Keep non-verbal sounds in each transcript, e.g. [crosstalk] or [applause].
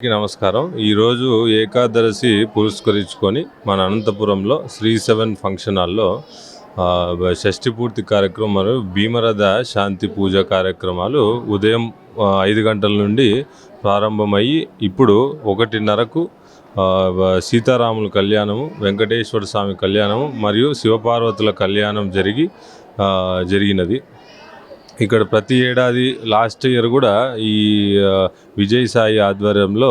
అందరికీ నమస్కారం. ఈరోజు ఏకాదశి పురస్కరించుకొని మన అనంతపురంలో శ్రీ సెవెన్ ఫంక్షన్ హాల్లో ఆ, షష్ఠి పూర్తి కార్యక్రమం మరియు భీమరథ శాంతి పూజ కార్యక్రమాలు ఉదయం ఐదు గంటల నుండి ప్రారంభమయ్యి ఇప్పుడు ఒకటిన్నరకు సీతారాముల కళ్యాణము వెంకటేశ్వర స్వామి కళ్యాణము మరియు శివపార్వతుల కళ్యాణం జరిగి జరిగినది. ఇక్కడ ప్రతి ఏడాది లాస్ట్ ఇయర్ కూడా ఈ విజయసాయి ఆధ్వర్యంలో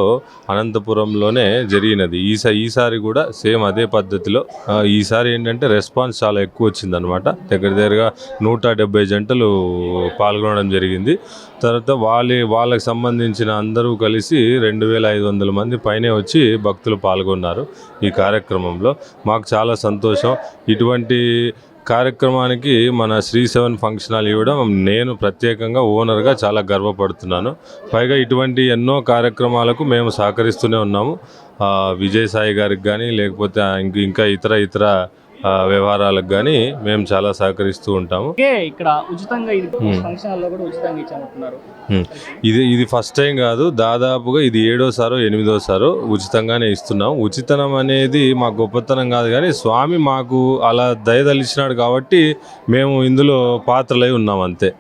అనంతపురంలోనే జరిగినది. ఈసా ఈసారి కూడా సేమ్ అదే పద్ధతిలో ఈసారి ఏంటంటే రెస్పాన్స్ చాలా ఎక్కువ వచ్చిందనమాట దగ్గర దగ్గరగా నూట డెబ్బై జంటలు పాల్గొనడం జరిగింది. తర్వాత వాళ్ళ వాళ్ళకి సంబంధించిన అందరూ కలిసి రెండు వేల ఐదు వందల మంది పైనే వచ్చి భక్తులు పాల్గొన్నారు ఈ కార్యక్రమంలో. మాకు చాలా సంతోషం. ఇటువంటి కార్యక్రమానికి మన శ్రీ సెవెన్ ఫంక్షన్ హాల్ ఇవ్వడం నేను ప్రత్యేకంగా ఓనర్గా చాలా గర్వపడుతున్నాను. పైగా ఇటువంటి ఎన్నో కార్యక్రమాలకు మేము సహకరిస్తూనే ఉన్నాము. విజయసాయి గారికి కానీ లేకపోతే ఇంకా ఇతర ఇతర వ్యవహారాలకు కానీ మేము చాలా సహకరిస్తూ ఉంటాము. ఇక్కడ ఉచితంగా ఇది. ఫంక్షన్ హాల్లో కూడా ఉచితంగా ఇచ్చామంటున్నారు. ఇది ఇది ఫస్ట్ టైం కాదు దాదాపుగా ఇది ఏడోసారో ఎనిమిదోసారో ఉచితంగానే ఇస్తున్నాం. ఉచితనం అనేది మా గొప్పతనం కాదు కానీ స్వామి మాకు అలా దయదలిచినాడు కాబట్టి మేము ఇందులో పాత్రలై ఉన్నాం అంతే.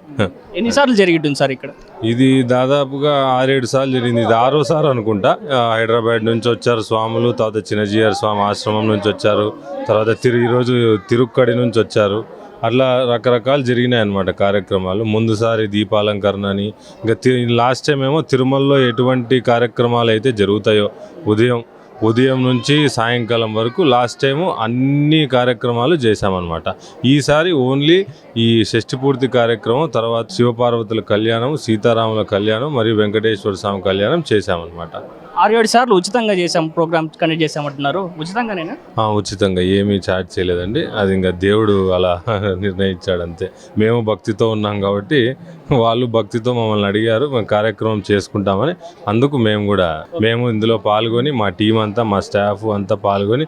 ఎన్నిసార్లు జరిగిట్టుంది సార్ ఇక్కడ? ఇది దాదాపుగా ఆరేడు సార్లు జరిగింది. ఇది ఆరో సార్ అనుకుంటా. హైదరాబాద్ నుంచి వచ్చారు స్వాములు తర్వాత చిన్నజీఆర్ స్వామి ఆశ్రమం నుంచి వచ్చారు తర్వాత తిరు ఈరోజు తిరుక్కడి నుంచి వచ్చారు. అట్లా రకరకాలు జరిగినాయి అన్నమాట కార్యక్రమాలు. ముందుసారి దీపాలంకరణ అని ఇంకా లాస్ట్ టైం ఏమో తిరుమలలో ఎటువంటి కార్యక్రమాలు అయితే జరుగుతాయో ఉదయం ఉదయం నుంచి సాయంకాలం వరకు లాస్ట్ టైము అన్ని కార్యక్రమాలు చేశామన్నమాట. ఈసారి ఓన్లీ ఈ షష్టిపూర్తి కార్యక్రమం తర్వాత శివపార్వతుల కళ్యాణం సీతారాముల కళ్యాణం మరియు వెంకటేశ్వర స్వామి కళ్యాణం చేశామన్నమాట. ఆరు ఏడు సార్లు ఉచితంగా చేసాం ప్రోగ్రామ్ కండక్ట్ చేసామంటున్నారు ఉచితంగానేనా? ఉచితంగా ఏమీ ఛార్జ్ చేయలేదండి. అది ఇంకా దేవుడు అలా [laughs] నిర్ణయించాడు అంతే. మేము భక్తితో ఉన్నాం కాబట్టి వాళ్ళు భక్తితో మమ్మల్ని అడిగారు మేము కార్యక్రమం చేసుకుంటామని. అందుకు మేము కూడా మేము ఇందులో పాల్గొని మా టీం అంతా మా స్టాఫ్ అంతా పాల్గొని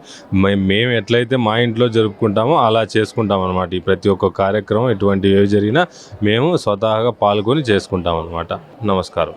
మేము ఎట్లయితే మా ఇంట్లో జరుపుకుంటామో అలా చేసుకుంటాం అనమాట ఈ ప్రతి ఒక్క కార్యక్రమం ఎటువంటి ఏవి జరిగినా మేము స్వతహాగా పాల్గొని చేసుకుంటాం అనమాట నమస్కారం.